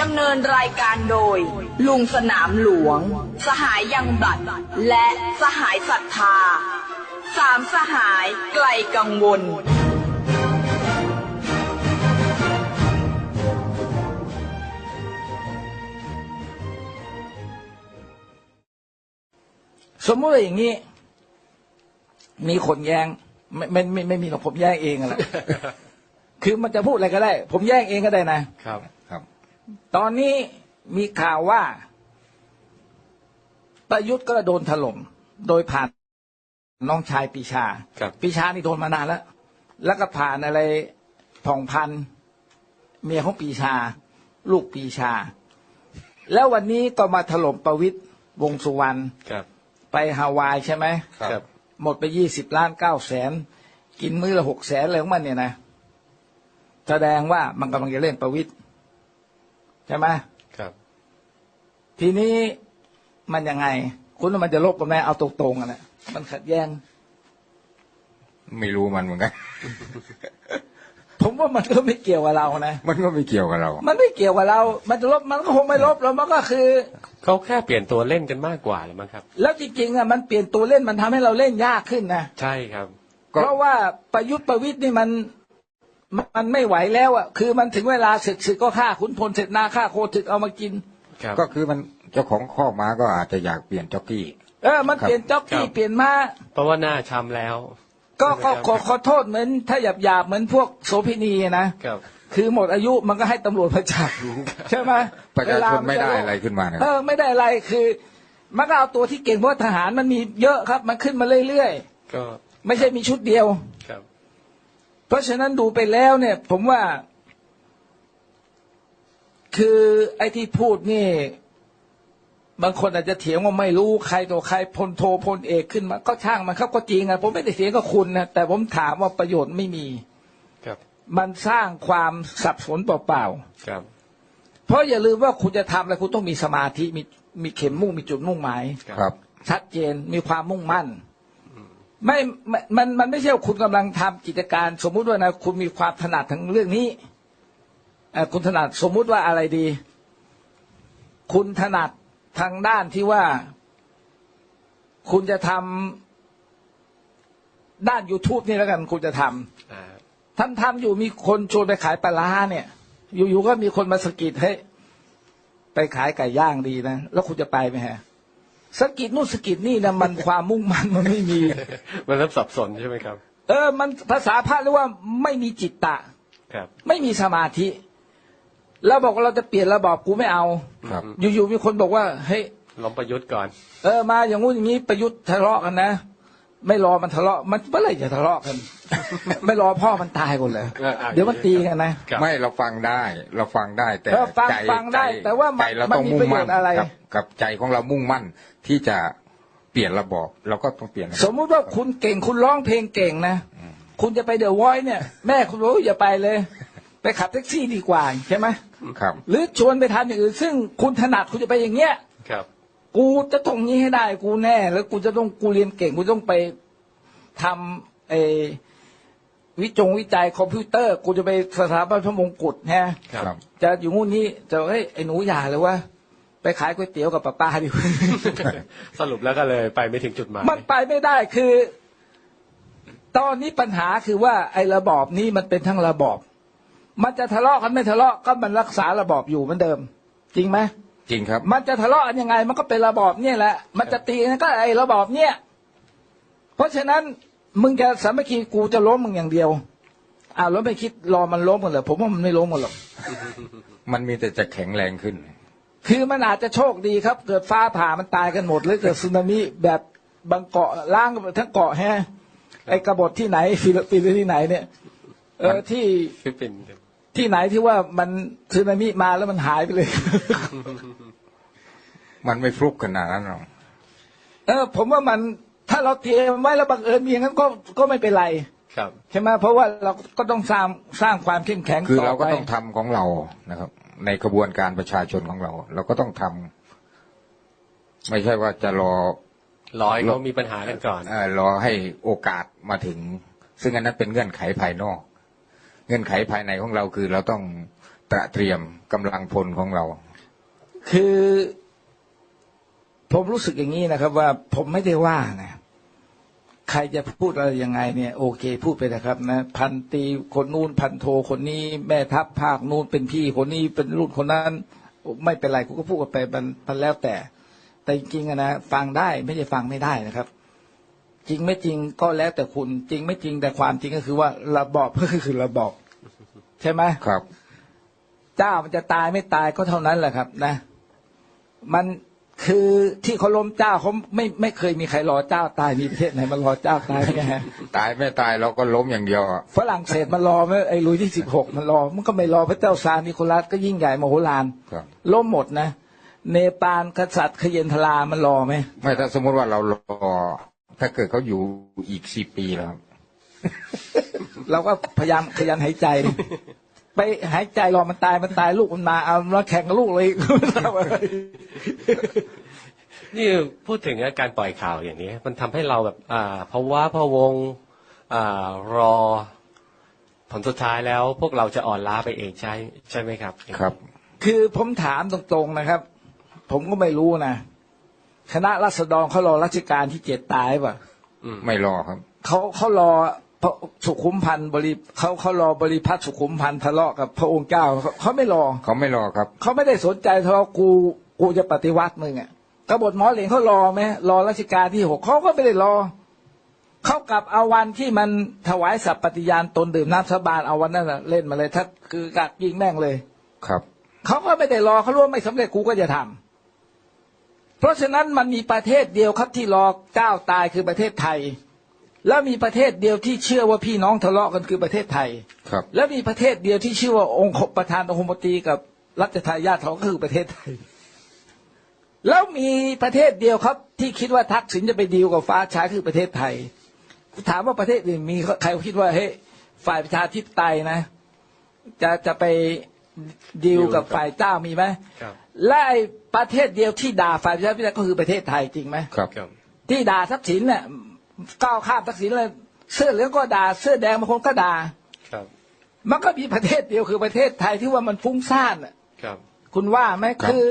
ดำเนินรายการโดย ลุงสนามหลวง สหายยังบัตรและสหายศรัทธาสามสหายไกลกังวล สมมติว่าอย่างนี้ มีคนแย้งไม่ไม่ไม่ไม่มีหรอกผมแย้งเองอะแหละ คือมันจะพูดอะไรก็ได้ ผมแย้งเองก็ได้นะครับ ครับ ตอนนี้มีข่าวว่า ประยุทธ์ก็โดนถล่มโดยผ่านน้องชายปีชาครับปีชานี่โดนมานานแล้ว แล้วก็ผ่านอะไรผ่องพันธุ์เมียของปีชา ลูกปีชา แล้ววันนี้ก็มาถล่มประวิตยวงษ์สุวรรณครับไปฮาวายใช่ไหมครับหมดไปยี่สิบล้านเก้าแสน กินมื้อละหกแสนอะไรของมันเนี่ยนะ แสดงว่ามันกำลังจะเล่นประวิตย์ ใช่ไหมครับ ทีนี้มันยังไง คุณว่ามันจะลบกันไหมเอาตรงๆกันนะมันขัดแย้ง ไม่รู้มันเหมือนกัน ผมว่ามันก็ไม่เกี่ยวกับเรานะ มันก็ไม่เกี่ยวกับเรา มันไม่เกี่ยวกับเรา มันจะลบมันก็คงไม่ลบแล้วมันก็คือเขาแค่เปลี่ยนตัวเล่นกันมากกว่าหรือมั้งครับ แล้วจริงๆอะมันเปลี่ยนตัวเล่นมันทำให้เราเล่นยากขึ้นนะใช่ครับก็เพราะว่าประยุทธ์ประวิตยนี่มัน มันไม่ไหวแล้วอะคือมันถึงเวลาศึกศึกก็ฆ่าขุนพลเสร็จนาฆ่าโคถึกเอามากินครับก็คือมันเจ้าของข้อกม้าก็อาจจะอยากเปลี่ยนจ็อกกี้เออมันครับเปลี่ยนจ็อกกี้ครับเปลี่ยนมาเพราะว่าหน้าช้ำแล้ว ก็ก็ใช่ไหมครับขอขอโทษเหมือนถ้าหยาบหยาบๆเหมือนพวกโสเภณีนะครับคือหมดอายุมันก็ให้ตำรวจมาจับใช่ไหมประชาชนเวลไม่ได้จอะไรขึ้นมานะเออไม่ได้อะไรคือมันก็เอาตัวที่เก่งเพราะว่าทหารมันมีเยอะครับ มันขึ้นมาเรื่อยก็ๆไม่ใช่มีชุดเดียวครับ เพราะฉะนั้นดูไปแล้วเนี่ย ผมว่า คือไอ้ที่พูดนี่ บางคนอาจจะเถียงว่าไม่รู้ใครตัวใครพลโทพลเอกขึ้นมา ก็ช่างมันครับก็จริงอะผมไม่ได้เถียงกับคุณนะแต่ผมถามว่าประโยชน์ไม่มี ครับ มันสร้างความสับสนเปล่าครับๆเพราะอย่าลืมว่าคุณจะทำอะไรคุณต้องมีสมาธิมีมีเข็มมุ่งมีจุดมุ่งหมายครับ ชัดเจนมีความมุ่งมั่น ไม่ไม่มันมันไม่ใช่ว่าคุณกำลังทำกิจการ สมมุติว่านะคุณมีความถนัดทางเรื่องนี้เอ่อคุณถนัดสมมุติว่าอะไรดี คุณถนัดทางด้านที่ว่า คุณจะทำด้าน YouTube นี่แล้วกัน คุณจะทำอ่าทำทำอยู่มีคนชวนไปขายปลาร้าเนี่ย อยู่ๆก็มีคนมาสะกิดให้ยไปขายไก่ย่างดีนะ แล้วคุณจะไปไหมฮะ สะกิดนู่นสะกิดนี่นะมันความมุ่งมั่นมันไม่มี มันเริ่มสับสนใช่ไหมครับ เออ มันภาษาพระเรียกว่าไม่มีจิตตะ ครับ ไม่มีสมาธิเราบอกว่าเราจะเปลี่ยนระบอบกูไม่เอาครับอยู่ๆมีคนบอกว่าเฮ้ยล้มประยุทธ์ก่อน เออมาอย่างงู้นอย่างนี้ประยุทธ์ทะเลาะกันนะไม่รอมันทะเลาะมันเมื่อไหร่จะทะเลาะกัน ไม่รอพ่อมันตายก่อนเลยเอออะเดี๋ยวมันตีกันนะครับไม่เราฟังได้ เราฟังได้แต่เออฟังใจฟังได้ใจแต่ว่ามันใจเรามันต้องมีมุ่งประโยมั่ชนน์อะไรกับกับใจของเรามุ่งมั่น ที่จะเปลี่ยนระบอบเราก็ต้องเปลี่ยนระบอบสมมุติว่าคุณเก่งคุณร้องเพลงเก่งนะ คุณจะไปเดอะวอยเนี่ย แม่คุณบอกว่าอย่าไปเลย ไปขับแท็กซี่ดีกว่าใช่ไหมครับ หรือชวนไปทำอย่างอื่นซึ่งคุณถนัดคุณจะไปอย่างเงี้ยครับ กูจะต้องนี้ให้ได้กูแน่ แล้วกูจะต้องกูเรียนเก่งกูต้องไปทำเออวิจงวิจัยคอมพิวเตอร์กูจะไปสถาบันพระมงกุฎฮะครับครับจะอยู่งู้นนี้จะเฮ้ยไอ้หนูอย่าเลยว่า ไปขายก๋วยเตี๋ยวกับป้าป้าดิสรุปแล้วก็เลยไปไม่ถึงจุดหมายมันไปไม่ได้คือ ตอนนี้ปัญหาคือว่าไอ้ระบอบนี้มันเป็นทั้งระบอบ มันจะทะเลาะกันไม่ทะเลาะก็มันรักษาระบอบอยู่เหมือนเดิม จริงไหมจริงครับ มันจะทะเลาะกันยังไง มันก็เป็นระบอบเนี่ยแหละ มันจะตีกันก็ไอ้ระบอบเนี่ย เพราะฉะนั้นมึงจะสามัคคีกูจะล้มมึงอย่างเดียวอ้าวแล้วไม่คิดรอมันล้มกันเหรอผมว่ามันไม่ล้มกันหรอกมันมีแต่จะแข็งแรงขึ้น คือมันอาจจะโชคดีครับ เกิดฟ้าผ่ามันตายกันหมดหรือเกิดสึนามิแบบบางเกาะล้างทั้งเกาะแฮะไอ้กบฏที่ไหนฟิลิปปินส์หรือที่ไหนเนี่ย เออที่ฟิลิปปินส์ครับที่ไหนที่ว่ามันสึนามิมาแล้วมันหายไปเลย มันไม่ฟลุกขนาดนั้นหรอกเออ ผมว่ามันถ้าเราเตรียมไว้แล้วบังเอิญมีอย่างนั้นก็ก็ไม่เป็นไร ครับใช่ไหมเพราะว่าเราก็ต้องสร้างสร้างความเข้มแข็งคือต่เราก็ไปต้องทำของเรานะครับ ในกระบวนการประชาชนของเรา เราก็ต้องทำไม่ใช่ว่าจะรอร้อยเขามีปัญหากันก่อนเออรอให้โอกาสมาถึง ซึ่งอันนั้นเป็นเงื่อนไขภายนอก เงื่อนไขภายในของเราคือเราต้องตระเตรียมกำลังพลของเรา คือ ผมรู้สึกอย่างนี้นะครับ ว่าผมไม่ได้ว่านะ ใครจะพูดอะไรยังไงเนี่ยโอเค พูดไปนะครับนะพันตรีคนนู้นพันโทคนนี้แม่ทัพภาคนู้นเป็นพี่คนนี้เป็นรุ่นคนนั้น ไม่เป็นไรกูก็พูดกันไปมันมันแล้วแต่ แต่จริงๆอะนะฟังได้ไม่ใช่ฟังไม่ได้นะครับ จริงไม่จริงก็แล้วแต่คุณจริงไม่จริงแต่ความจริงก็คือว่าระบอบก็คือระบอบใช่ไหมครับ เจ้ามันจะตายไม่ตายก็เท่านั้นแหละครับ นะ มัน คือที่เขาล้มเจ้าเขาไม่ไม่เคยมีใครรอเจ้าตายมีประเทศไหนมารอเจ้าตายไหมฮะตายไม่ตายเราก็ล้มอย่างเดียวอะฝรั่งเศสมันรอไหมไอ้ลุยที่สิบหกมันรอมันก็ไม่รอพระเจ้าซาร์นิโคลัสก็ยิ่งใหญ่มโหฬารครับล้มหมดนะ เนปาลกษัตริย์ขยนทรามันรอไหมไม่ถ้าสมมติว่าเรารอ ถ้าเกิดเขาอยู่อีกสิบปีแล้วครับเราก็พยายามขยันหายใจ ไปหายใจรอมันตายมันตายลูกมันมาเอามาแข่งกับลูกเลยไม่ทราบอะไรนี่พูดถึงการปล่อยข่าวอย่างนี้ มันทำให้เราแบบ อ่าภาวะพะวงอ่ารอผลสุดท้ายแล้ว พวกเราจะอ่อนล้าไปเองใช่ใช่ไหมครับ ครับ คือผมถามตรงๆนะครับ ผมก็ไม่รู้นะคณะรัษฎรเขารอรัชกาลที่เจ็ดตายป่ะไม่รอครับเขาเขารอ พระสุขุมพันธ์บริเขาเขารอบริพัตรสุขุมพันธ์ทะเลาะกับพระองค์เจ้าเขาเขาไม่รอเขาไม่รอครับเขาไม่ได้สนใจเท่าว่ากูกูจะปฏิวัติมึงอะกบฏหมอเหลงเขารอไหมรอรัชกาลที่หกเขาก็ไม่ได้รอเขากลับเอาวันที่มันถวายสัพย์ปฏิญาณตนดื่มน้ำสาบานเอาวันนั้นน่ะเล่นมาเลยถ้าคือกักยิงแม่งเลยครับเขาก็ไม่ได้รอเขารู้ว่าไม่สำเร็จกูก็จะทำเพราะฉะนั้นมันมีประเทศเดียวครับที่รอเจ้าตายคือประเทศไทย แล้วมีประเทศเดียวที่เชื่อว่าพี่น้องทะเลาะกันคือประเทศไทย ครับ แล้วมีประเทศเดียวที่ชื่อว่าองค์ประธานองคมนตรีกับรัชทายาทเขาก็คือประเทศไทย แล้วมีประเทศเดียวครับ ที่คิดว่าทักษิณจะไปดีลกับฟ้าชายคือประเทศไทย ถามว่าประเทศอื่นมีใครคิดว่าเฮ้ยฝ่ายประชาธิปไตยนะ จะจะไปดีลกับฝ่ายเจ้ามีไหมครับและไอ้ประเทศเดียวที่ด่าฝ่ายประชาธิปไตยก็คือประเทศไทยจริงไหมครับครับที่ด่าทักษิณเนี่ย ก้าวข้ามทักษิณเลยเสื้อเหลืองก็ด่า เสื้อแดงบางคนก็ด่าครับ มันก็มีประเทศเดียวคือประเทศไทยที่ว่ามันฟุ้งซ่านน่ะครับ คุณว่าไหมครับคือ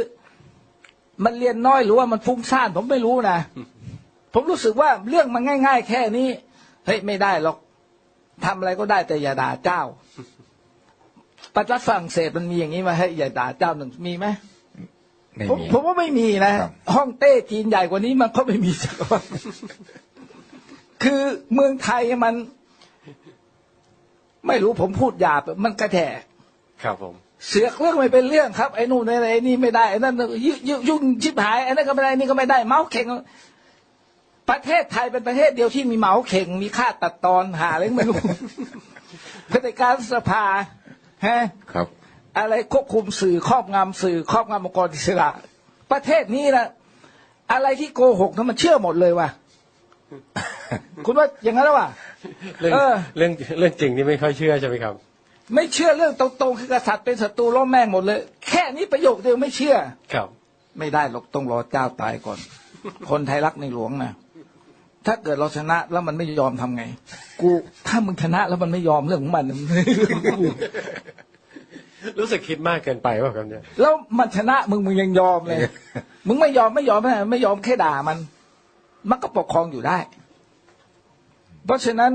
มันเรียนน้อยหรือว่ามันฟุ้งซ่าน ผมไม่รู้นะผมรู้สึกว่าเรื่องมันง่าย ๆ แค่นี้เฮ้ยไม่ได้หรอกทำอะไรก็ได้แต่อย่าด่าเจ้าประเทศฝรั่งเศสมันมีอย่างนี้มาให้อย่าด่าเจ้าหนึ่งมีไหมไม่ผมมีผมว่าไม่มีนะครับห้องเต้จีนใหญ่กว่านี้มันก็ไม่มีจักรวรรดิ คือเมืองไทยมัน ไม่รู้ผมพูดหยาบมันกระแทกครับผม เสือกเรื่องไม่เป็นเรื่องครับไอ้นู่นไอ้นี่ไอ้นี่ไม่ได้ไอ้นั่นยุยุยุ่งชิบหายไอ้นั่นก็ไม่ได้ไอ้นี่ก็ไม่ได้ เมาส์เข่งประเทศไทยเป็นประเทศเดียวที่มีเหมาเข่ง มีค่าตัดตอนหาอะไรก็ไม่รู้เผด็จการสภาฮะครับ อะไรควบคุมสื่อครอบงำสื่อครอบงำองค์กรอิสระ ประเทศนี้นะอะไรที่โกหกนั้นมันเชื่อหมดเลยว่ะ คุณว่าอย่างนั้นหรือวะเรื่องเออ เรื่องเรื่องจริงนี่ไม่ค่อยเชื่อใช่ไหมครับ ไม่เชื่อเรื่องตรงๆคือกษัตริย์เป็นศัตรูล้มแม่งหมดเลย แค่นี้ประโยคเดียวไม่เชื่อ ครับ ไม่ได้หรอกต้องรอเจ้าตายก่อน คนไทยรักในหลวงนะถ้าเกิดเราชนะแล้วมันไม่ยอมทำไง กูถ้ามึงชนะแล้วมันไม่ยอมเรื่องของมันเรื่องของกูรู้สึกคิดมากเกินไปว่าครับเนี่ยแล้วมันชนะมึงมึงยังยอมเลย มึงไม่ยอมไม่ยอมไม่ไม่ยอมแค่ด่ามัน มันก็ปกครองอยู่ได้ เพราะฉะนั้น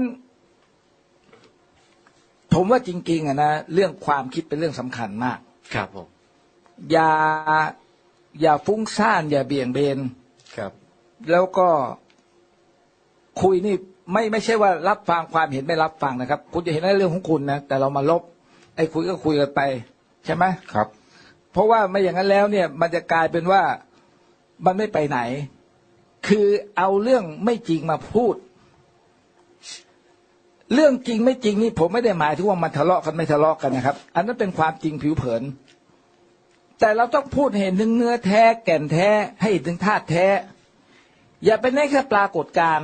ผมว่าจริงๆอะนะเรื่องความคิดเป็นเรื่องสำคัญมาก ครับผม อย่าอย่าฟุ้งซ่าน อย่าเบี่ยงเบนครับ แล้วก็คุยนี่ไม่ไม่ใช่ว่ารับฟังความเห็นไม่รับฟังนะครับ คุณจะเห็นในเรื่องของคุณนะแต่เรามาลบ ไอ้คุยก็คุยกันไป ใช่ไหมครับ เพราะว่าไม่อย่างนั้นแล้วเนี่ย มันจะกลายเป็นว่ามันไม่ไปไหน คือเอาเรื่องไม่จริงมาพูด เรื่องจริงไม่จริงนี่ผมไม่ได้หมายถึงว่ามันทะเลาะกันไม่ทะเลาะกันนะครับ อันนั้นเป็นความจริงผิวเผิน แต่เราต้องพูดเห็นถึงเนื้อแท้แก่นแท้ให้ถึงธาตุแท้ อย่าเป็นได้แค่ปรากฏการ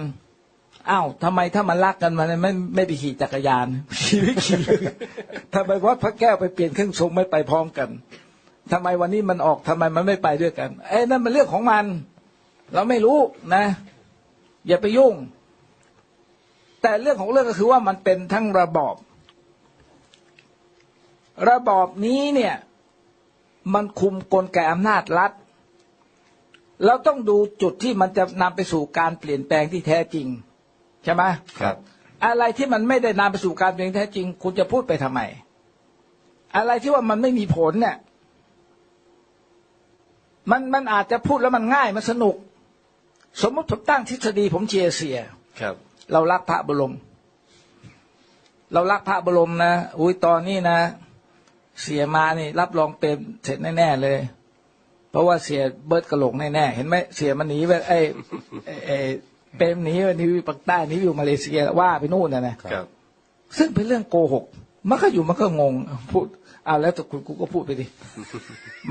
อ้าวทำไมถ้ามันรักกันมันไม่ไม่ไปขี่จักรยานขี่ไม่ขี่ทำไมวัดพระแก้วไปเปลี่ยนเครื่องทรงไม่ไปพร้อมกันทำไมวันนี้มันออกทำไมมันไม่ไปด้วยกันไอ้นั่นมันเรื่องของมัน เราไม่รู้นะ อย่าไปยุ่ง แต่เรื่องของเรื่องก็คือว่ามันเป็นทั้งระบอบ ระบอบนี้เนี่ย มันคุมกลไกอำนาจรัฐเราต้องดูจุดที่มันจะนำไปสู่การเปลี่ยนแปลงที่แท้จริง ใช่ไหมครับ อะไรที่มันไม่ได้นำไปสู่การเปลี่ยนแปลงแท้จริง คุณจะพูดไปทำไม อะไรที่ว่ามันไม่มีผลเนี่ยมันมันอาจจะพูดแล้วมันง่ายมันสนุก สมมติผมตั้งทฤษฎีผมเชียร์เสีย ครับ เรารักพระบรม เรารักพระบรมนะอุ้ยตอนนี้นะ เสียมานี่ รับรองเป็นเสร็จแน่ๆเลย เพราะว่าเสียเบิร์ดกระโหลกแน่ๆเห็นไหมเสียมันหนีไปไอ้ไอ้ไอ้เปรมหนีไปหนีอยู่ปากใต้หนีอยู่มาเลเซียว่าไปนู่นนะนะครับ ซึ่งเป็นเรื่องโกหกมันก็อยู่มันก็งงพูดอ่าแล้วแต่คุณกูก็พูดไปดิ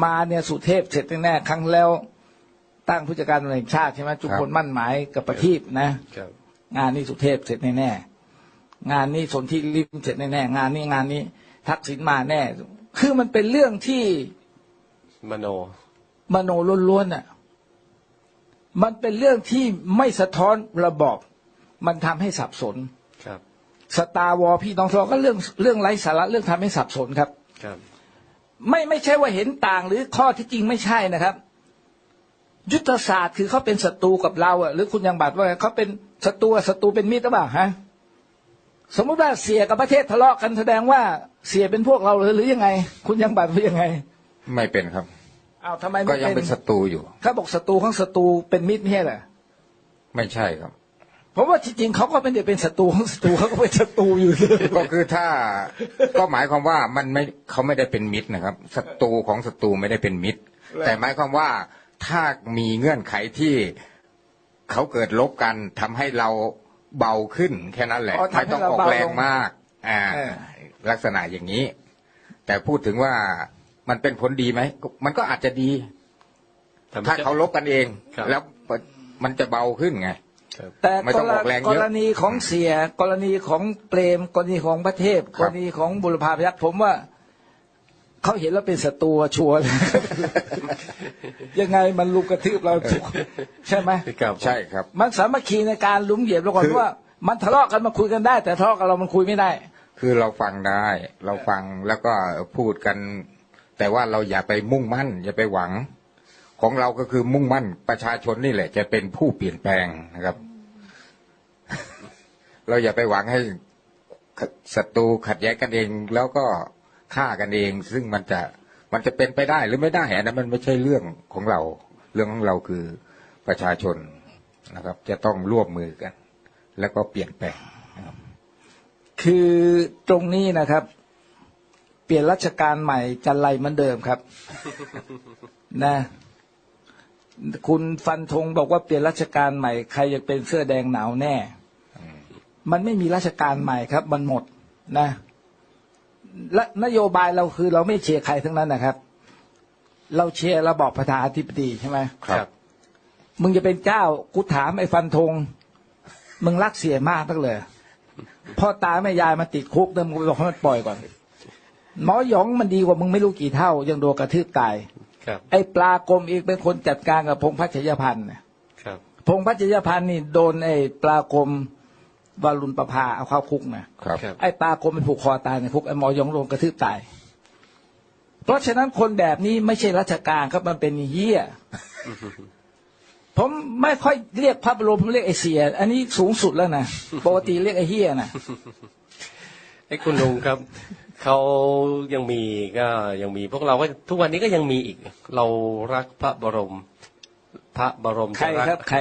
มาเนี่ยสุเทพเสร็จแน่ๆครั้งแล้ว ตั้งผู้จัดการตำรวจแห่งชาติใช่ไหมจุมพลมั่นหมายกับประทีปนะครับงานนี้สุเทพเสร็จแน่ๆงานนี้สนที่ริมเสร็จแน่ๆงานนี้งานนี้ ทักษิณมาแน่ คือมันเป็นเรื่องที่มโน มโนล้วนๆน่ะ มันเป็นเรื่องที่ไม่สะท้อนระบอบมันทำให้สับสนครับสตาร์วอพี่น้องทอก็เรื่องเรื่องไร้สาระเรื่องทำให้สับสนครับ ครับ ไม่ไม่ใช่ว่าเห็นต่างหรือข้อที่จริงไม่ใช่นะครับ ยุทธศาสตร์คือเขาเป็นศัตรูกับเราอะหรือคุณยังบัตรว่าเขาเป็นศัตรูอะศัตรูเป็นมิตรหรือเปล่าฮะสมมุติว่าเสียกับประเทศทะเลาะกันแสดงว่าเสียเป็นพวกเราหรือหรือยังไง คุณยังบัตรว่ายังไง ไม่เป็นครับอ้าวทำไมก็ไม่ยังเป็เป็นนศัตรูอยู่เขาบอกศัตรูของศัตรูเป็นมิตรไม่ใช่เหรอไม่ใช่ครับเพราะว่าจริงๆเขาก็ไม่ได้เป็นศัตรูของศัตรูเขาก็เป็นศัตรูอยู่เลยก็คือถ้าก็หมายความว่ามันไม่เขาไม่ได้เป็นมิตรนะครับศัตรูของศัตรูไม่ได้เป็นมิตร แต่หมายความว่า ถ้ามีเงื่อนไขที่เขาเกิดลบกันทำให้เราเบาขึ้นแค่นั้นแหละ อ๋อทำให้ไม่ต้องเราออกเบาแรงลงมาก อ่า เออ ลักษณะอย่างนี้ แต่พูดถึงว่ามันเป็นผลดีไหมมันก็อาจจะดี แต่มันถ้าจะเขาลบกันเอง ครับ แล้วมันจะเบาขึ้นไง ครับ แต่ไม่กต้องรออกแรงเยกอะ รณีของเสีย กรณีของเปรม กรณีของพระเทพคกรัรบณีของบุรพาพยัคฆ์ผมว่า เขาเห็นแล้วเป็นศัตรูชัวร์เลยยังไงมันลุมกระทืบเราถูกใช่ไหมครับใช่ครับ มันสามัคคีในการลุมเหยียบเราก่อนคือว่า มันทะเลาะกันมาคุยกันได้ แต่ทะเลาะกันเรามันคุยไม่ได้ คือเราฟังได้ เราฟังแล้วก็พูดกัน แต่ว่าเราอย่าไปมุ่งมั่น อย่าไปหวัง ของเราก็คือมุ่งมั่นประชาชนนี่แหละ จะเป็นผู้เปลี่ยนแปลงนะครับ เราอย่าไปหวังให้ศัตรูขัดแย้งกันเองแล้วก็ ฆ่ากันเอง ซึ่งมันจะมันจะเป็นไปได้หรือไม่ได้อันนั้นมันไม่ใช่เรื่องของเรา เรื่องของเราคือประชาชนนะครับ จะต้องร่วมมือกัน แล้วก็เปลี่ยนแปลงคือตรงนี้นะครับ เปลี่ยนรัชการใหม่จันไรเหมือนเดิมครับ นะ คุณฟันธงบอกว่าเปลี่ยนรัชการใหม่ใครจะเป็นเสื้อแดงหนาวแน่ มันไม่มีราชการใหม่ครับ มันหมดนะ และนโยบายเราคือเราไม่เชียร์ใครทั้งนั้นนะครับ เราเชียร์ระบอบประธานาธิบดีใช่ไหมครับ มึงจะเป็นเจ้ากูถามไอ้ฟันธงมึงรักเสียมากนักเลยพ่อตาแม่ยายมาติดคุกเนี่ยมึงไปบอกให้มันปล่อยก่อนหมอหยองมันดีกว่ามึงไม่รู้กี่เท่า ยังโดนกระทืบตายครับไอ้ปลากรมอีกเป็นคนจัดการกับพงษ์พัชยพันธ์น่ะครับพงษ์พัชยพันธ์นี่โดนไอ้ปลากรม วารุณประภาเอาเข้าคุกนะครับครับไอ้ปลากรมมันผูกคอตายในคุกไอ้หมอหยองโดนกระทืบตาย เพราะฉะนั้นคนแบบนี้ไม่ใช่ราชการครับมันเป็นเหี้ยผมไม่ค่อยเรียกพระบรมผมเรียกไอเสีย อันนี้สูงสุดแล้วนะปกติเรียกไอเฮียนะไอ้คุณลุงครับเขายังมีก็ยังมีพวกเราก็ทุกวันนี้ก็ยังมีอีก เรารักพระบรม พระบรมใครจะกครับใคร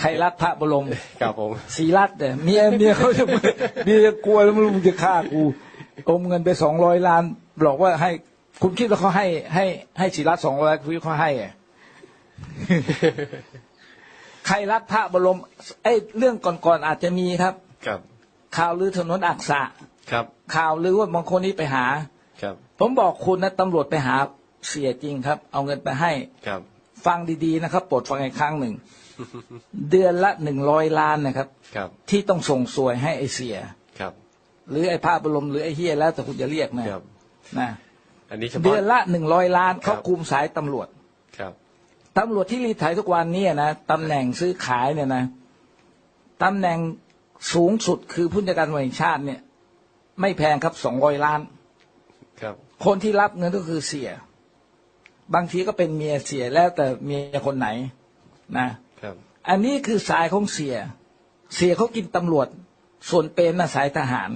ใครรักพระบรมครับผมศรีรัตน์เนี่ยเมียเมียเขาจะเมียจะกลัวแล้วมึงจะฆ่ากูอมเงินไปสองร้อยล้านบอกว่าให้คุณคิดว่าเขาให้ให้ให้ศรีรัตน์สองร้อยคุณคิดเขาให้อะใครรักพระบรมไอ้เรื่องก่อนๆอาจจะมีครับ ครับ ข่าวลือถนนอักษะครับ ข่าวลือว่าบางคนนี้ไปหา ครับ ผมบอกคุณนะตำรวจไปหาเสียจริงครับ เอาเงินไปให้ครับ ฟังดีๆนะครับโปรดฟังอีกครั้งหนึ่ง เดือนละหนึ่งร้อยล้านนะครับ ครับ ที่ต้องส่งสวยให้ไอเสีย ครับ หรือไอ้พระบรมหรือไอ้เฮียแล้วแต่คุณจะเรียกนะครับ นะอันนี้เฉเดืพาะอนละหนึ่งร้อยล้านครัเขาบคุมสายตำรวจครับ ตำรวจที่รีดไถทุกวันนี้นะตำแหน่งซื้อขายเนี่ยนะตำแหน่งสูงสุดคือผู้จัดการตำรวจแห่งชาติเนี่ย ไม่แพงครับสองร้อยล้าน ครับ คนที่รับเงินก็คือเสีย บางทีก็เป็นเมียเสียแล้วแต่เมียคนไหนนะครับ อันนี้คือสายของเสีย เสียเขากินตำรวจ ส่วนเป็นน่ะสายทหาร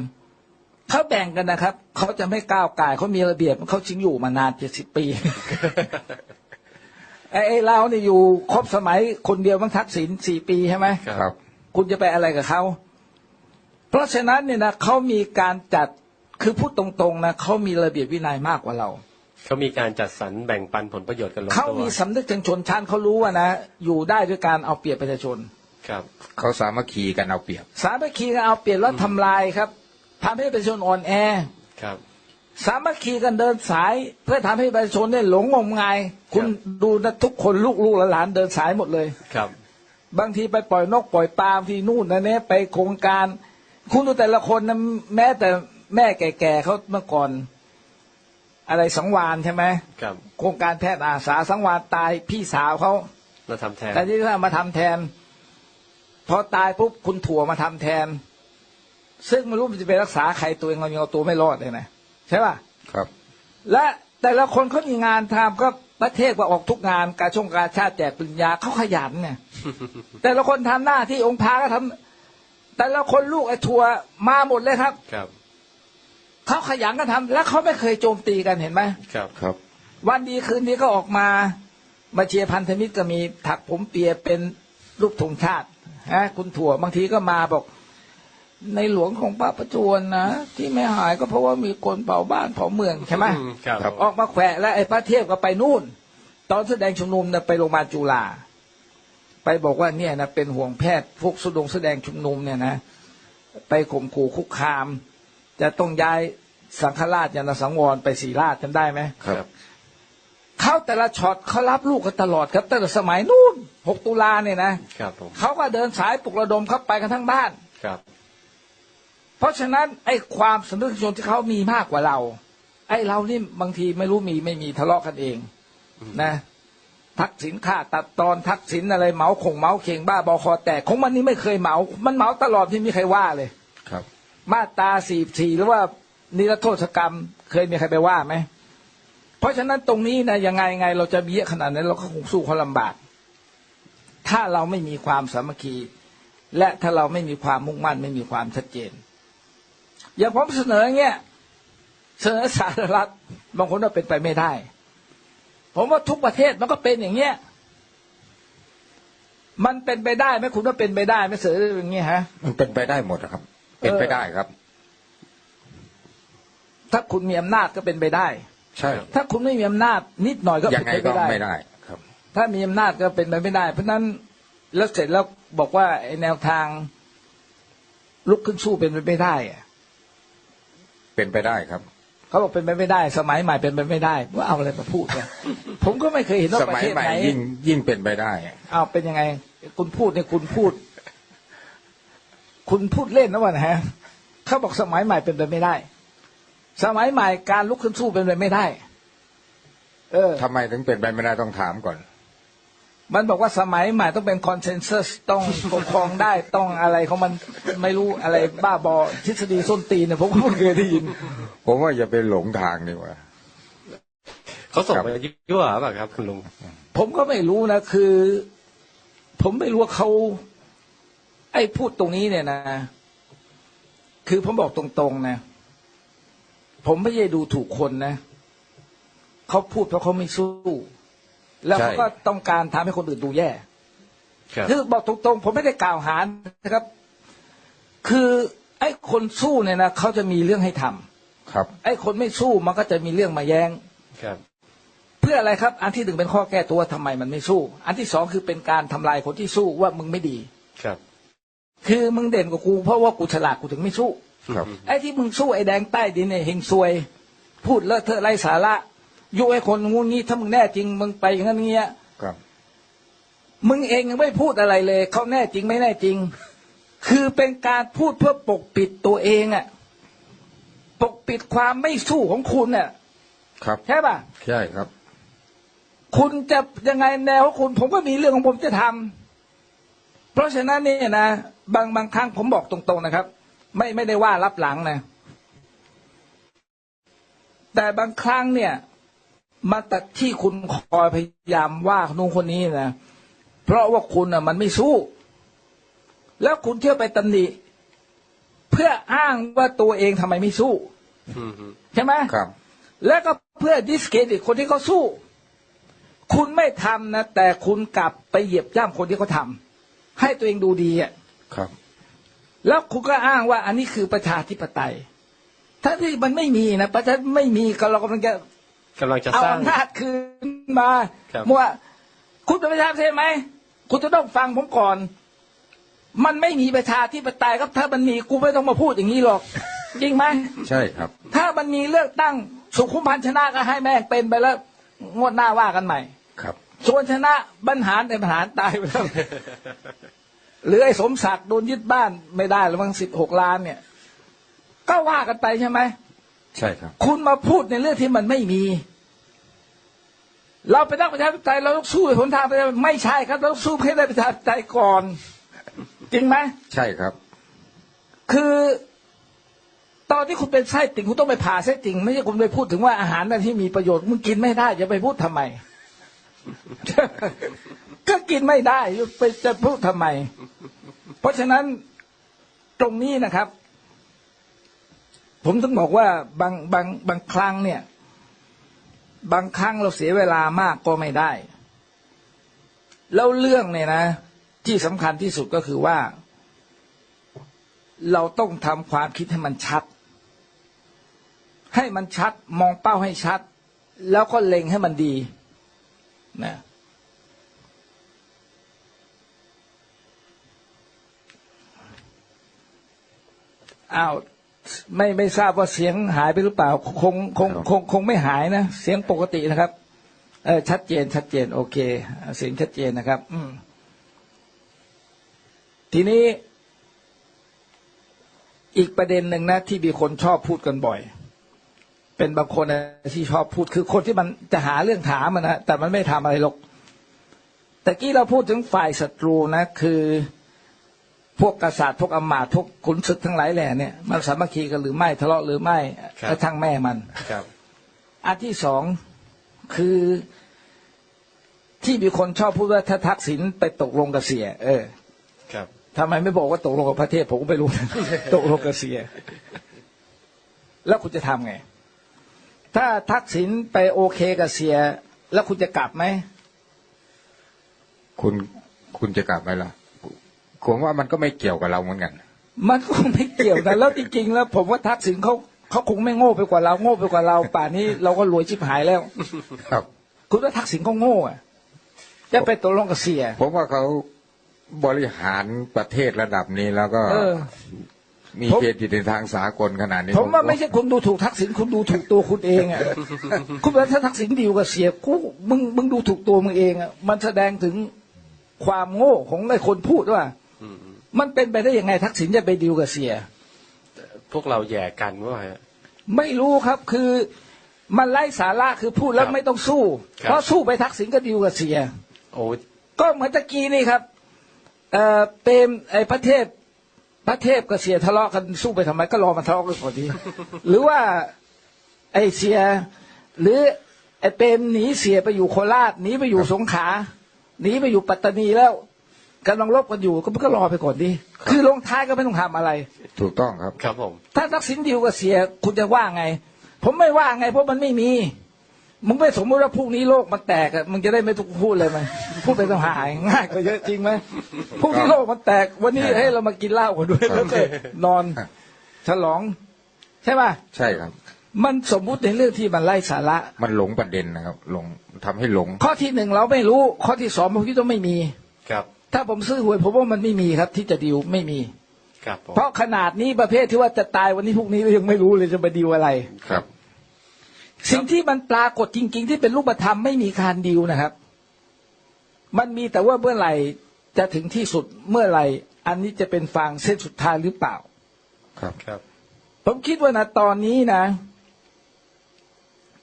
เขาแบ่งกันนะครับ เขาจะไม่ก้าวไก่ายเขามีระเบียบเขาชิงอยู่มานานเจ็ดสิบปีไอ้ไอ้เราเนี่ยอยู่ครบสมัยคนเดียวมั้งทักษิณสี่ปีใช่ไหมครับครับ คุณจะไปอะไรกับเขาเพราะฉะนั้นเนี่ยนะเขามีการจัดคือพูดตรงๆนะเขามีระเบียบวินัยมากกว่าเรา เขามีการจัดสรรแบ่งปันผลประโยชน์กันลงเขาตัวมีสำนึกถึงชนชั้นเขารู้ว่านะ อยู่ได้ด้วยการเอาเปรียบประชาชน ครับเขาสามัคคีกันเอาเปรียบ สามัคคีกันเอาเปรียบแล้วทำลายครับทำให้ประชาชนอ่อนแอครับสามัคคีกันเดินสาย เพื่อทำให้ประชาชนเนี่ยหลงงมงาย คุณดูนะทุกคนลูกลูกๆหลานๆเดินสายหมดเลยครับ บางทีไปปล่อยนกปล่อยปลาบางทีนู่นนะเนี่ยไปโครงการ คุณดูแต่ละคนนะแม้แต่แม่แก่ๆเขาเมื่อก่อน อะไรสังวานใช่ไหมครับโครงการแพทย์อาสาสังวานตายพี่สาวเขาเราทำแทนแต่ที่เขามาทำแทนพอตายปุ๊บคุณถั่วมาทำแทน ซึ่งไม่รู้มันจะไปรักษาใครตัวเองเรายังเอาตัวไม่รอดเลยนะใช่ป่ะครับ และแต่ละคนเขามีงานทำก็ประเทศก็ออกทุกงานการชงการชาติแจกปริญญาเขาขยันเนี่ยแต่ละคนทำหน้าที่องค์พาก็ทำแต่ละคนลูกไอ้ทัวร์มาหมดเลยครับครับ เขาขยันกันทำแล้วเขาไม่เคยโจมตีกันเห็นไหมครับครับ วันดีคืนนี้ก็ออกมามาเชียร์พันธมิตรก็มีถักผมเปียเป็นรูปธงชาติฮะคุณถั่วบางทีก็มาบอก ในหลวงของป้าประจวนนะที่ไม่หายก็เพราะว่ามีคนเผาบ้านเผาเมืองใช่ไหมอืมครับครับออกมาแขวะแล้วไอ้พระเทพก็ไปนู่น ตอนแสดงชุมนุมเนี่ยไปโรงพยาบาลจุฬาไปบอกว่าเนี่ยนะเป็นห่วงแพทย์พวกสุดงแสดงชุมนุมเนี่ยนะ ไปข่มขู่คุกคาม จะต้องย้ายสังฆราชยานสังวรไปศรีราชจำได้ไหมครับเขาแต่ละช็อตเขารับลูกกันตลอดครับตั้งแต่สมัยนู่นหกตุลาเนี่ยนะครับผมเขาก็เดินสายปลุกระดมเข้าไปกันทั้งบ้านครับ เพราะฉะนั้นไอ้ความสำนึกชนที่เขามีมากกว่าเรา ไอ้เรานี่บางทีไม่รู้มีไม่มีทะเลาะกันเองนะ ทักษิณฆ่าตัดตอนทักษิณอะไรเหมาคงเหมาเข่งบ้าบอคอแตกของมันนี่ไม่เคยเหมา มันเหมาตลอดที่มีใครว่าเลยครับ มาตาสี่สี่หรือว่านิรโทษกรรม เคยมีใครไปว่าไหม เพราะฉะนั้นตรงนี้นะยังไงไง เราจะเบี้ยขนาดนั้นเราก็คงสู้เขาลำบาก ถ้าเราไม่มีความสามัคคี และถ้าเราไม่มีความมุ่งมั่น ไม่มีความชัดเจน อย่างผมเสนออย่างเงี้ยเสนอสารรัฐบางคนว่าเป็นไปไม่ได้ ผมว่าทุกประเทศมันก็เป็นอย่างเงี้ยมันเป็นไปได้ไหมคุณว่าเป็นไปได้ไหมเสนออย่างเงี้ยฮะ มันเป็นไปได้หมดครับ เป็นไปได้ครับ ถ้าคุณมีอำนาจก็เป็นไปได้ ใช่ ถ้าคุณไม่มีอำนาจนิดหน่อยก็ยัเป็นงไงไปก็ไม่ได้ไม่ได้ครับ ถ้ามีอำนาจก็เป็นไปไม่ได้ เพราะฉะนั้นแล้วเสร็จแล้วบอกว่าไอ้แนวทาง ลุกขึ้นสู้เป็นไปไม่ได้อะเป็นไปได้ครับเขาบอกเป็นไปไม่ได้ สมัยใหม่เป็นไปไม่ได้ว่าเอาอะไรมาพูดเนี่ยผมก็ไม่เคยเห็นว่าสประมัยเทศใหม่ไหนยิ่งยิ่งเป็นไปได้เอาเป็นยังไง คุณพูดเนี่ยคุณพูด คุณพูดเล่นนะวะนะฮะเขาบอกสมัยใหม่เป็นไปไม่ได้ สมัยใหม่การลุกขึ้นสู้เป็นไปไม่ได้ เออทำไมถึงเป็นไปไม่ได้ต้องถามก่อน มันบอกว่าสมัยใหม่ต้องเป็นคอนเซนแซสต้องปกครองได้ต้องอะไรของมันไม่รู้อะไรบ้าบอทฤษฎีส้นตีนเนี่ยผมก็เพิ่งเคยได้ยิน ผมว่าอย่าไปหลงทางดีกว่าเขาส่งครับไปยั่วหรือเปล่าครับ คุณลุงผมก็ไม่รู้นะคือ ผมไม่รู้ว่าเขา ไอ้พูดตรงนี้เนี่ยนะ คือผมบอกตรงๆนะ ผมไม่ได้ดูถูกคนนะเขาพูดเพราะเขาไม่สู้ แล้วเขาใช่ก็ต้องการทำให้คนอื่นดูแย่ครับคือบอกตรงๆ ผมไม่ได้กล่าวหานะครับ คือไอ้คนสู้เนี่ยนะเขาจะมีเรื่องให้ทำครับ ไอ้คนไม่สู้มันก็จะมีเรื่องมาแย้งครับ เพื่ออะไรครับ อันที่หนึ่งเป็นข้อแก้ตัวทำไมมันไม่สู้ อันที่สองคือเป็นการทำลายคนที่สู้ว่ามึงไม่ดีครับ คือมึงเด่นกว่ากูเพราะว่ากูฉลาดกูถึงไม่สู้ครับไอ้ที่มึงสู้ไอ้แดงใต้ดินเนี่ยเฮงซวย พูดเลอะเทอะไร้สาระยุให้คนงูงี้ถ้ามึงแน่จริงมึงไปอย่างนั้นอย่างเงี้ยครับ มึงเองยังไม่พูดอะไรเลยเขาแน่จริงไม่แน่จริง คือเป็นการพูดเพื่อปกปิดตัวเองอะปกปิดความไม่สู้ของคุณน่ะครับใช่ป่ะใช่ครับ คุณจะยังไงแนวของคุณ ผมก็มีเรื่องของผมจะทำเพราะฉะนั้นเนี่ยนะ บางบางครั้งผมบอกตรง ๆนะครับ ไม่ไม่ได้ว่ารับหลังนะ แต่บางครั้งเนี่ย มาตัดที่คุณคอยพยายามว่านู่นคนนี้นะเพราะว่าคุณอะ มันไม่สู้ แล้วคุณเที่ยวไปตำหนิเพื่ออ้างว่าตัวเองทำไมไม่สู้อืมใช่ไหมครับ แล้วก็เพื่อดิสเครดิตคนที่เขาสู้ คุณไม่ทำนะแต่คุณกลับไปเหยียบย่ำคนที่เขาทำให้ตัวเองดูดีอะ ครับ แล้วคุณก็อ้างว่า อันนี้คือประชาธิปไตย ถ้าที่มันไม่มีนะประชาไม่มีก็เรากำลังจะกำลังจะเอาสร้างอำนาจคืนมาครับว่าคุณเป็นประชาธิปไตยไหมคุณจะต้องฟังผมก่อน มันไม่มีประชาธิปไตยครับ ถ้ามันมีกูไม่ต้องมาพูดอย่างนี้หรอก จริงไหมใช่ครับ ถ้ามันมีเลือกตั้งสุขุมพันธ์ชนะก็ให้แม่งเป็นไปแล้วงวดหน้าว่ากันใหม่ ครับส่วนชนะบรรหารในบรรหารตายไปแล้ว หรือไอ้สมศักดิ์โดนยึดบ้านไม่ได้หรือมั้งสิบหกล้านเนี่ย ก็ว่ากันไปใช่ไหมใช่ครับ คุณมาพูดในเรื่องที่มันไม่มี เราเป็นนักประชาธิปไตยเราต้องสู้ให้หนทางไปไม่ใช่ครับเราต้องสู้ให้ได้ประชาธิปไตยก่อน จริงไหมใช่ครับ คือตอนที่คุณเป็นไส้ติ่งคุณต้องไปผ่าไส้ติ่งไม่ใช่คุณไปพูดถึงว่าอาหารนั้นที่มีประโยชน์มึงกินไม่ได้จะไปพูดทำไม ก็กินไม่ได้ไปจะพูดทำไม เพราะฉะนั้นตรงนี้นะครับ ผมถึงบอกว่าบางบางบางครั้งเนี่ย บางครั้งเราเสียเวลามากก็ไม่ได้ แล้วเรื่องเนี่ยนะ ที่สำคัญที่สุดก็คือว่า เราต้องทำความคิดให้มันชัด ให้มันชัด มองเป้าให้ชัด แล้วก็เล็งให้มันดี นะอ้าวไม่ไม่ทราบว่าเสียงหายไปหรือเปล่า คงคงคงคงไม่หายนะ เสียงปกตินะครับ เออชัดเจน ชัดเจน โอเค เสียงชัดเจนนะครับ อืมทีนี้ อีกประเด็นหนึ่งนะ ที่มีคนชอบพูดกันบ่อย เป็นบางคนนะที่ชอบพูดคือคนที่มันจะหาเรื่องถามมันนะแต่มันไม่ทำอะไรหรอกแต่กี้เราพูดถึงฝ่ายศัตรูนะ คือพวกกษัตริย์พวกอำมาตย์พวกขุนศึกทั้งหลายแหล่เนี่ยมันสามัคคีกันหรือไม่ทะเลาะหรือไม่ครับก็ช่างแม่มันครับอันที่สองคือที่มีคนชอบพูดว่าถ้าทักษิณไปตกลงกับเสีย เออ ครับทำไมไม่บอกว่าตกลงกับประเทศผมก็ไม่รู้นะตกลงกับเสีย แล้วคุณจะทำไง ถ้าทักษิณไปโอเคกับเสีย แล้วคุณจะกลับไหม คุณคุณจะกลับไหมล่ะผมว่ามันก็ไม่เกี่ยวกับเราเหมือนกัน มันคงไม่เกี่ยวนะแล้วจริงๆแล้ว ผมว่าทักษิณเขาเขาคงไม่โง่ไปกว่าเราโง่ไปกว่าเรา ป่านนี้เราก็รวยชิบหายแล้ว ครับ คุณว่าทักษิณเขาโง่อะจะไปตกลงกับเสีย ผมว่าเขาบริหารประเทศระดับนี้แล้วก็เออ มีผมเกียรติในทางสากลขนาดนี้ ผมว่าไม่ใช่คุณดูถูกทักษิณคุณดูถูกตัวคุณเองอะคุณว่าถ้าทักษิณดีลกับเสียกูมึงมึงดูถูกตัวมึงเองอะมันแสดงถึงความโง่ของไอ้คนพูดว่าอืมมันเป็นไปได้ยังไงทักษิณจะไปดีลกับเสีย พวกเราแย่กันว่าฮะไม่รู้ครับคือมันไร้สาระคือพูดแล้วครับไม่ต้องสู้ครับเพราะสู้ไปทักษิณก็ดีลกับเสีย โอ้ก็เหมือนตะกี้นี่ครับเอ่อเปรมไอ้พระเทพ พระเทพกับเสียทะเลาะกันสู้ไปทำไมก็รอมาทะเลาะกันก่อนดีหรือว่า ไอ้เสีย หรือ ไอ้เปรมหนีเสียไปอยู่โคราชหนีไปอยู่สงขลาหนีไปอยู่ปัตตานีแล้วกำลังรบกันอยู่ก็มันก็รอไปก่อนดี คือลงท้ายก็ไม่ต้องทำอะไร ถูกต้องครับ ครับผม ถ้าทักษิณดีลกับเสียคุณจะว่าไง ผมไม่ว่าไงเพราะมันไม่มี มึงไม่สมมติว่าพรุ่งนี้โลกมันแตกอะมึงจะได้ไม่ต้องพูดเลยไหมพูดไปต้องหายง่ายกว่าเยอะจริงไหมพรุ่งนี้โลกมันแตก วันนี้ครับให้เรามากินเหล้ากันด้วยครับแล้วก็นอนครับฉลอง ใช่ป่ะใช่ครับ มันสมมุติในเรื่องที่มันไร้สาระ มันหลงประเด็นนะครับหลงทำให้หลง ข้อที่หนึ่งเราไม่รู้ ข้อที่สองผมคิดว่าไม่มีครับ ถ้าผมซื้อหวยผมว่ามันไม่มีครับ ที่จะดีลไม่มีครับผมเพราะขนาดนี้ประเภทที่ว่าจะตายวันนี้พรุ่งนี้เรายังไม่รู้เลยจะไปดีลอะไรครับ สิ่งที่มันปรากฏจริง ๆ ที่เป็นรูปธรรมไม่มีการดิวนะครับ มันมีแต่ว่าเมื่อไหร่จะถึงที่สุดเมื่อไหร่ อันนี้จะเป็นฟางเส้นสุดท้ายหรือเปล่า ครับครับ ผมคิดว่านะตอนนี้นะ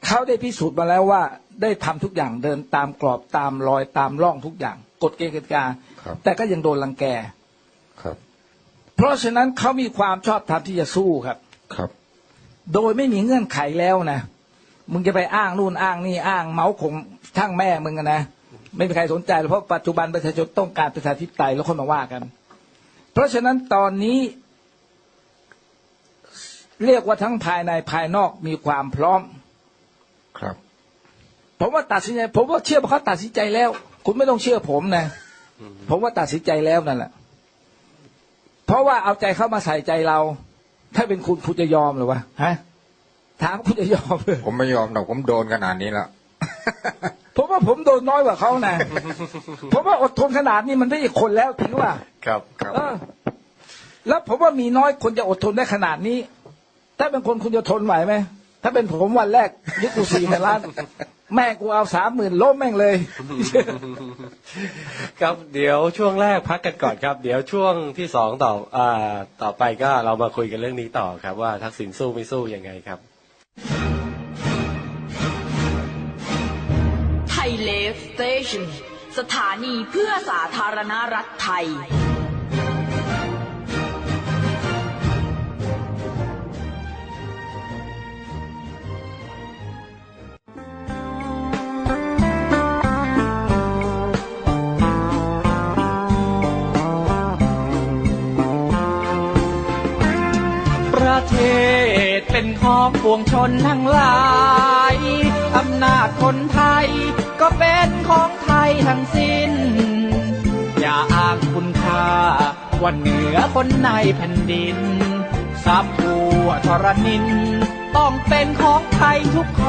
เขาได้พิสูจน์มาแล้วว่า ได้ทำทุกอย่างเดินตามกรอบตามรอยตามร่องทุกอย่าง กฎเกณฑ์กติกาครับแต่ก็ยังโดนรังแกครับ เพราะฉะนั้นเขามีความชอบธรรมที่จะสู้ครับ ครับ โดยไม่มีเงื่อนไขแล้วนะ มึงจะไปอ้างนู่นอ้างนี่อ้าง เมาส์ของช่างแม่มึงอะนะไม่มีใครสนใจหรอกเพราะปัจจุบันประชาชนต้องการประชาธิปไตยแล้วคนมาว่ากัน เพราะฉะนั้นตอนนี้ เรียกว่าทั้งภายในภายนอกมีความพร้อม ครับ ผมว่าตัดสินใจ ผมว่าเชื่อว่าเขาตัดสินใจแล้ว คุณไม่ต้องเชื่อผมนะผมว่าตัดสินใจแล้วนั่นแหละเพราะว่าเอาใจเข้ามาใส่ใจเรา ถ้าเป็นคุณคุณจะยอมหรือวะฮะ ถามคุณจะยอมเลยผมไม่ยอมหรอกผมโดนขนาดนี้แล้วผมว่าผมโดนน้อยกว่าเขานะผมว่าอดทนขนาดนี้มันไม่ใช่คนแล้วถึงว่า ครับครับเออแล้วผมว่ามีน้อยคนจะอดทนได้ขนาดนี้ ถ้าเป็นคนคุณจะทนไหวไหมถ้าเป็นผมวันแรกยึดกูสี่พันล้านแม่กูเอาสามหมื่นล้มแม่งเลย ครับเดี๋ยวช่วงแรกพักกันก่อนครับ เดี๋ยวช่วงที่สองต่ออ่าต่อไปก็เรามาคุยกันเรื่องนี้ต่อครับ ว่าทักษิณสู้ไม่สู้ยังไงครับ ไทยเลฟสเตชันสถานีเพื่อสาธารณรัฐไทย ประเทศ เป็นของปวงชนทั้งหลาย อำนาจคนไทย ก็เป็นของไทยทั้งสิ้น อย่าอ้างคุณค่าว่าเหนือคนในแผ่นดินทรัพย์ทั่วทรนิน ต้องเป็นของไทยทุกค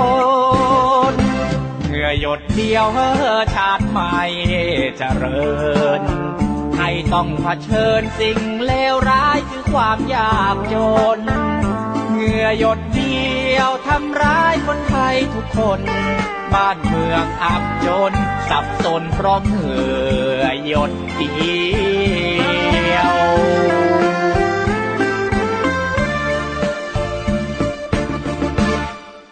นเหงื่อหยดเดียวเฮอชาติใหม่เจริญให้ต้องเผชิญสิ่งเลวร้ายคือความยากจน งื่อหยดเดียวทำร้ายคนไทยทุกคน บ้านเมืองอับจน สับสนเพราะเหงื่อหยดเดียว